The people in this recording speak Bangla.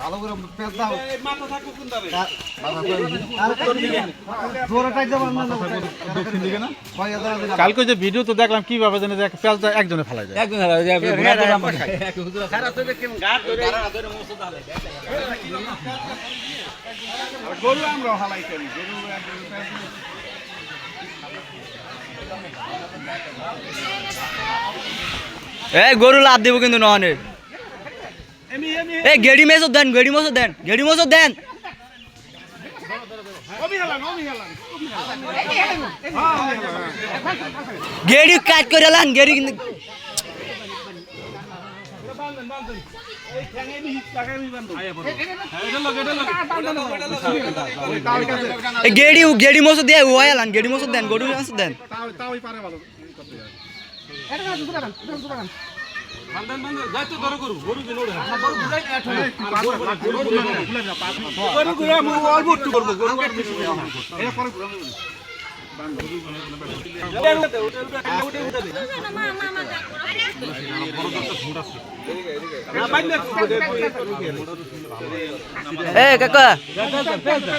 ভালো করে পেঁচ দাও মাথা থাকো কোন দক্ষিণ দিকে না কালকে যে ভিডিও তো দেখলাম কীভাবে জানে যে একজনে ফেলা যায় ভালো যাবে গরু আমরা হালাই করি গরু লাভ দিব কিন্তু নহনে এই গেড়ি মেসো দেন, গেড়ি মেসো দেন, গেড়ি মেসো দেন। গেড়ি কাট করে লান গেড়ি গেড়ি গেড়ি মেসো দে ওয়া লান গেড়ি মেসো দেন, গরু মেসো দেন। উঠে। এ কাকা। যা।